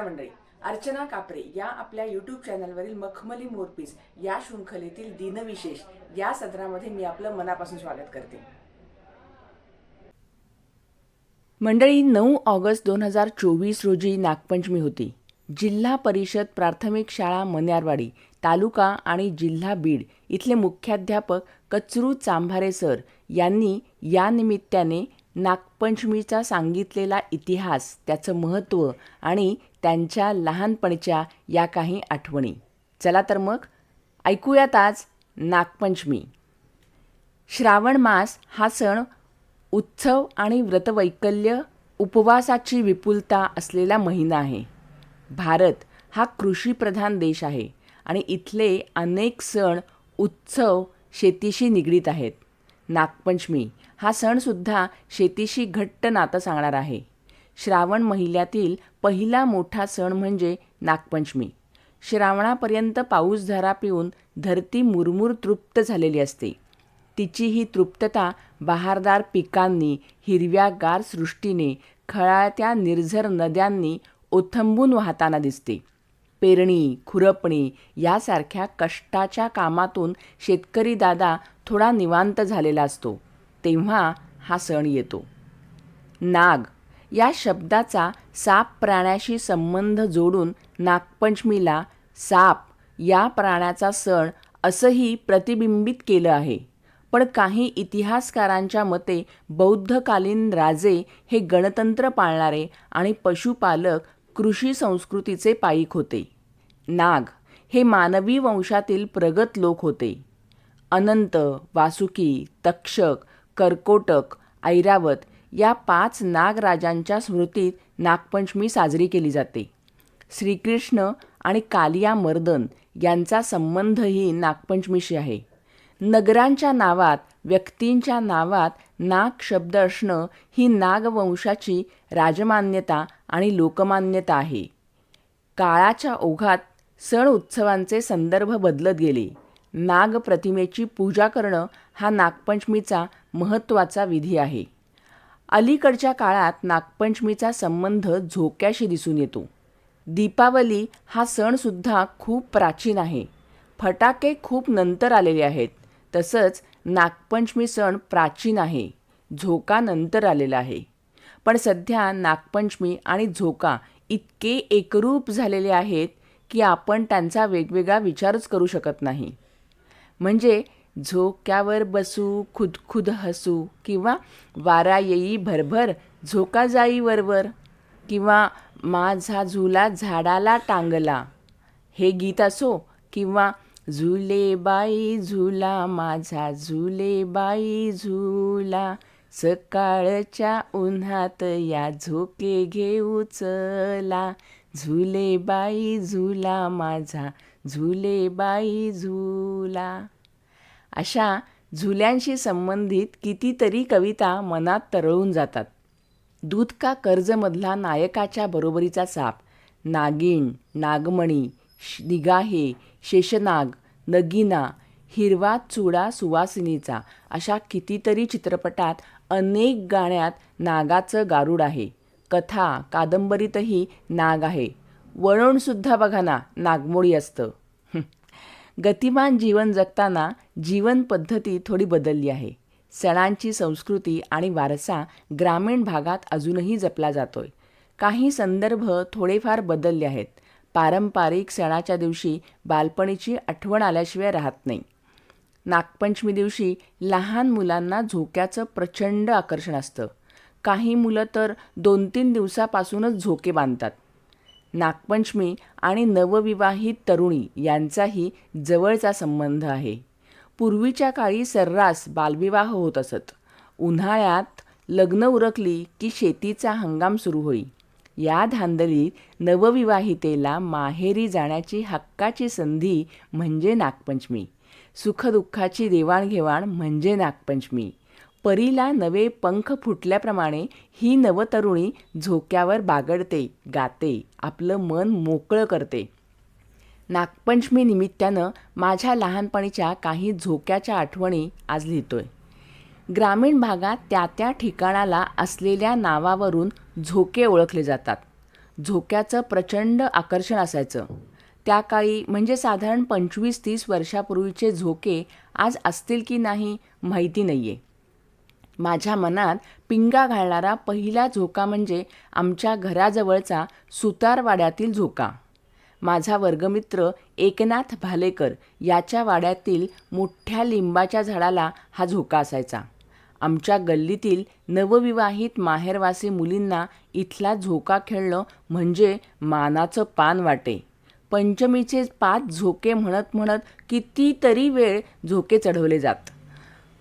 नमस्कार मंडळी. अर्चना कापरे या आपल्या यूट्यूब चॅनलवरील मखमली मोरपीस या शृंखलेतील दिनविशेष या सदरामध्ये मी आपलं मनापासून स्वागत करते. मंडळी नऊ ऑगस्ट दोन हजार चोवीस रोजी नागपंचमी होती. जिल्हा परिषद प्राथमिक शाळा मन्यारवाडी तालुका आणि जिल्हा बीड इथले मुख्याध्यापक कचरू चांभारे सर यांनी या निमित्ताने नागपंचमीचा सांगितलेला इतिहास त्याचं महत्त्व आणि त्यांच्या लहानपणीच्या या काही आठवणी. चला तर मग ऐकूयात आज नागपंचमी. श्रावण मास हा सण उत्सव आणि व्रतवैकल्य उपवासाची विपुलता असलेला महिना आहे. भारत हा कृषीप्रधान देश आहे आणि इथले अनेक सण उत्सव शेतीशी निगडीत आहेत. नागपंचमी हा सणसुद्धा शेतीशी घट्ट नातं सांगणार आहे. श्रावण महिन्यातील पहिला मोठा सण म्हणजे नागपंचमी. श्रावणापर्यंत पाऊस पिऊन धरती मुरमुर तृप्त झालेली असते. तिची ही तृप्तता बहारदार पिकांनी हिरव्यागार सृष्टीने खळाळत्या निर्झर नद्यांनी ओथंबून वाहताना दिसते. पेरणी खुरपणी यासारख्या कष्टाच्या कामातून शेतकरी दादा थोडा निवांत झालेला असतो. तेव्हा हा सण येतो. नाग या शब्दाचा साप प्राण्याशी संबंध जोडून नागपंचमीला साप या प्राण्याचा सण असंही प्रतिबिंबित केलं आहे. पण काही इतिहासकारांच्या मते बौद्धकालीन राजे हे गणतंत्र पाळणारे आणि पशुपालक कृषी संस्कृतीचे पाईक होते. नाग हे मानवी वंशातील प्रगत लोक होते. अनंत वासुकी तक्षक कर्कोटक ऐरावत या पाच नागराजांच्या स्मृतीत नागपंचमी साजरी केली जाते. श्रीकृष्ण आणि कालिया मर्दन यांचा संबंधही नागपंचमीशी आहे. नगरांच्या नावात व्यक्तींच्या नावात नाग शब्द असणं ही नागवंशाची राजमान्यता आणि लोकमान्यता आहे. काळाच्या ओघात सण उत्सवांचे संदर्भ बदलत गेले. नाग प्रतिमेची पूजा करणं हा नागपंचमीचा महत्त्वाचा विधी आहे. अलीकडच्या काळात नागपंचमीचा संबंध झोक्याशी दिसून येतो. दीपावली हा सणसुद्धा खूप प्राचीन आहे. फटाके खूप नंतर आलेले आहेत. तसंच नागपंचमी सण प्राचीन आहे. झोका नंतर आलेला आहे. पण सध्या नागपंचमी आणि झोका इतके एकरूप झालेले आहेत की आपण त्यांचा वेगवेगळा विचारच करू शकत नाही. म्हणजे झोक्यावर बसू खुदखुद हसू किंवा वारा येई भरभर झोका जाई वरवर किंवा माझा झुला झाडाला टांगला. हे गीत असो किंवा झुले बाई झुला माझा झुले बाई झुला सकाळच्या उन्हात या झोके घेऊ चला. झुले बाई झुला माझा झुले बाई झुला. अशा झुल्यांशी संबंधित कितीतरी कविता मनात तरळून जातात. दूध का कर्जमधला नायकाच्या बरोबरीचा साप? नागिण नागमणी निगाहे शेषनाग नगिना हिरवा चुडा सुवासिनीचा अशा कितीतरी चित्रपटात अनेक गाण्यात नागाचं गारुड आहे. कथा कादंबरीतही नाग आहे. वळणसुद्धा बघा ना नागमोडी असतं. गतिमान जीवन जगताना जीवन पद्धती थोडी बदलली आहे. सणांची संस्कृती आणि वारसा ग्रामीण भागात अजूनही जपला जातोय. काही संदर्भ थोडेफार बदलले आहेत. पारंपरिक सणाच्या दिवशी बालपणीची आठवण आल्याशिवाय राहत नाही. नागपंचमी दिवशी लहान मुलांना झोक्याचं प्रचंड आकर्षण असतं. काही मुलं तर दोन तीन दिवसापासूनच झोके बांधतात. नागपंचमी आणि नवविवाहित तरुणी यांचाही जवळचा संबंध आहे. पूर्वीच्या काळी सर्रास बालविवाह होत असत. उन्हाळ्यात लग्न उरकली की शेतीचा हंगाम सुरू होई. या धांदलीत नवविवाहितेला माहेरी जाण्याची हक्काची संधी म्हणजे नागपंचमी. सुखदुःखाची देवाणघेवाण म्हणजे नागपंचमी. परीला नवे पंख फुटल्याप्रमाणे ही नवतरुणी झोक्यावर बागडते गाते आपलं मन मोकळं करते. नागपंचमी निमित्तानं माझ्या लहानपणीच्या काही झोक्याच्या आठवणी आज लिहितोय. ग्रामीण भागात त्या त्या ठिकाणाला असलेल्या नावावरून झोके ओळखले जातात. झोक्याचं प्रचंड आकर्षण असायचं. त्या काळी म्हणजे साधारण पंचवीस तीस वर्षापूर्वीचे झोके आज असतील की नाही माहिती नाही आहे माझ्या मनात पिंगा घालणारा पहिला झोका म्हणजे आमच्या घराजवळचा सुतारवाड्यातील झोका. माझा वर्गमित्र एकनाथ भालेकर याच्या वाड्यातील मोठ्या लिंबाच्या झाडाला हा झोका असायचा. आमच्या गल्लीतील नवविवाहित माहेरवासी मुलींना इथला झोका खेळणं म्हणजे मानाचं पान वाटे. पंचमीचे पाच झोके म्हणत म्हणत कितीतरी वेळ झोके चढवले जात.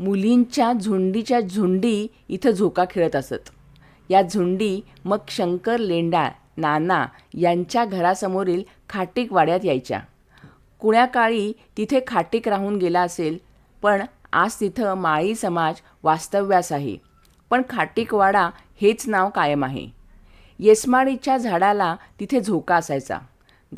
मुलींच्या झुंडीच्या झुंडी इथं झोका खेळत असत. या झुंडी मग शंकर लेंडाळ नाना यांच्या घरासमोरील खाटीक वाड्यात यायच्या. कुण्या काळी तिथे खाटीक राहून गेला असेल पण आज तिथं माळी समाज वास्तव्यास आहे. पण खाटीकवाडा हेच नाव कायम आहे. येसमाडीच्या झाडाला तिथे झोका असायचा.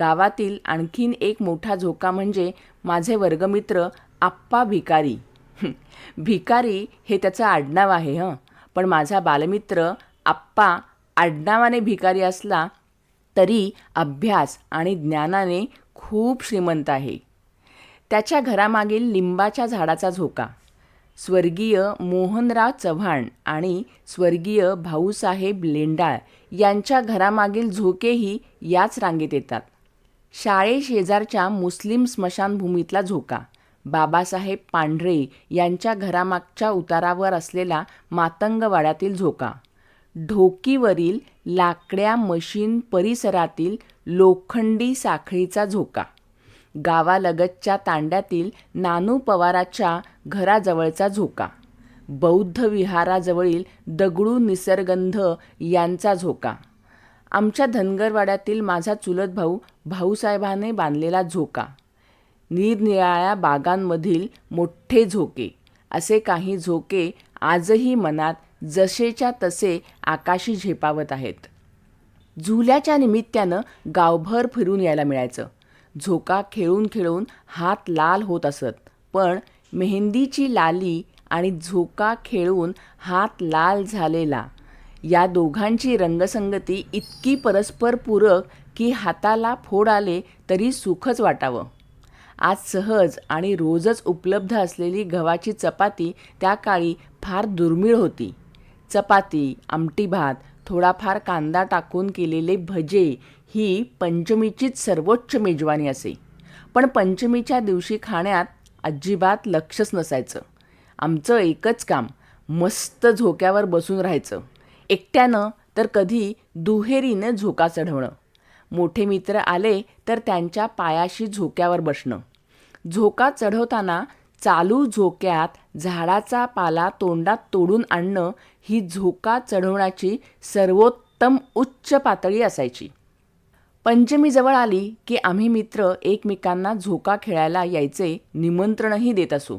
गावातील आणखीन एक मोठा झोका म्हणजे माझे वर्गमित्र आप्पा भिकारी. भिकारी हे त्याचं आडनाव आहे हं. पण माझा बालमित्र आप्पा आडनावाने भिकारी असला तरी अभ्यास आणि ज्ञानाने खूप श्रीमंत आहे. त्याच्या घरामागील लिंबाच्या झाडाचा झोका. स्वर्गीय मोहनराव चव्हाण आणि स्वर्गीय भाऊसाहेब लेंडाळ यांच्या घरामागील झोकेही याच रांगेत येतात. शाळेशेजारच्या मुस्लिम स्मशानभूमीतला झोका. बाबासाहेब पांढरे यांच्या घरामागच्या उतारावर असलेला मातंगवाड्यातील झोका. ढोकीवरील लाकड्या मशीन परिसरातील लोखंडी साखळीचा झोका. गावालगतच्या तांड्यातील नानू पवाराच्या घराजवळचा झोका. बौद्ध विहाराजवळील दगडू निसर्गंध यांचा झोका. आमच्या धनगरवाड्यातील माझा चुलत भाऊ भाऊसाहेबाने बांधलेला झोका. निरनिराळ्या बागांमधील मोठे झोके. असे काही झोके आजही मनात जसेच्या तसे आकाशी झेपावत आहेत. झुल्याच्या निमित्तानं गावभर फिरून यायला मिळायचं. झोका खेळून खेळून हात लाल होत असत पण मेहंदीची लाली आणि झोका खेळून हात लाल झालेला या दोघांची रंगसंगती इतकी परस्पर पूरक की हाताला फोड आले तरी सुखच वाटावं. आज सहज आणि रोजच उपलब्ध असलेली गव्हाची चपाती त्या काळी फार दुर्मिळ होती. चपाती आमटी भात थोडाफार कांदा टाकून केलेले भजे ही पंचमीचीच सर्वोच्च मेजवानी असे. पण पंचमीच्या दिवशी खाण्यात अजिबात लक्षच नसायचं. आमचं एकच काम मस्त झोक्यावर बसून राहायचं. एकट्यानं तर कधी दुहेरीनं झोका चढवणं. मोठे मित्र आले तर त्यांच्या पायाशी झोक्यावर बसणं. झोका चढवताना चालू झोक्यात झाडाचा पाला तोंडात तोडून आणणं ही झोका चढवण्याची सर्वोत्तम उच्च पातळी असायची. पंचमी जवळ आली की आम्ही मित्र एकमेकांना झोका खेळायला यायचे निमंत्रणही देत असू.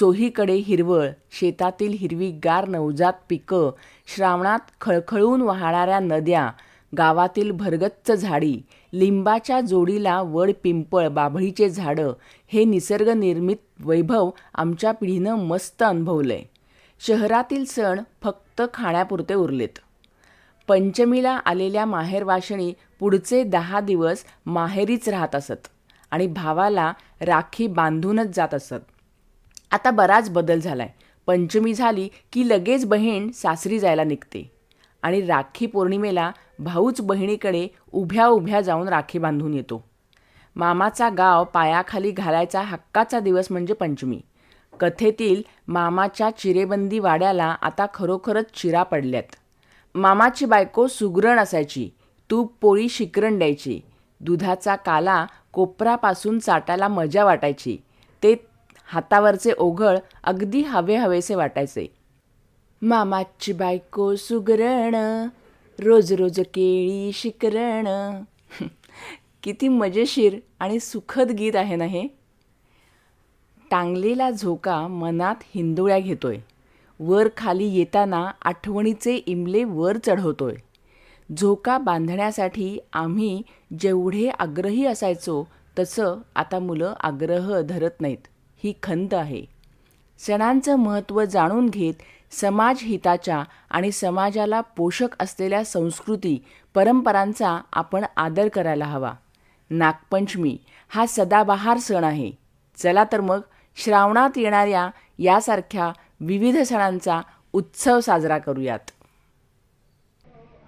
चोहीकडे हिरवळ शेतातील हिरवीगार नवजात पिकं श्रावणात खळखळून वाहणाऱ्या नद्या गावातील भरगच्च झाडी लिंबाच्या जोडीला वड पिंपळ बाभळीचे झाडं हे निसर्गनिर्मित वैभव आमच्या पिढीनं मस्त अनुभवलंय. शहरातील सण फक्त खाण्यापुरते उरलेत. पंचमीला आलेल्या माहेरवाशिणी पुढचे दहा दिवस माहेरीच राहत असत आणि भावाला राखी बांधूनच जात असत. आता बराच बदल झालाय. पंचमी झाली की लगेच बहीण सासरी जायला निघते. आणि राखी पौर्णिमेला भाऊच बहिणीकडे उभ्या उभ्या जाऊन राखी बांधून येतो. मामाचा गाव पायाखाली घालायचा हक्काचा दिवस म्हणजे पंचमी. कथेतील मामाच्या चिरेबंदी वाड्याला आता खरोखरच चिरा पडल्यात. मामाची बायको सुगरण असायची तूप पोळी शिकरण द्यायची दुधाचा काला कोपरापासून चाटायला मजा वाटायची ते हातावरचे ओघळ अगदी हवे हवेसे वाटायचे. मामाची बायको सुगरण रोज रोज केळी शिकरण. किती मजेशीर आणि सुखद गीत आहे ना हे? टांगलेला झोका मनात हिंदोळ्या घेतोय. वर खाली येताना आठवणीचे इमले वर चढवतोय. झोका बांधण्यासाठी आम्ही जेवढे आग्रही असायचो तसं आता मुलं आग्रह धरत नाहीत. ही खंत आहे. सणांचं महत्त्व जाणून घेत समाजहिताच्या आणि समाजाला पोषक असलेल्या संस्कृती परंपरांचा आपण आदर करायला हवा. नागपंचमी हा सदाबहार सण आहे. चला तर मग श्रावणात येणाऱ्या यासारख्या विविध सणांचा उत्सव साजरा करूयात.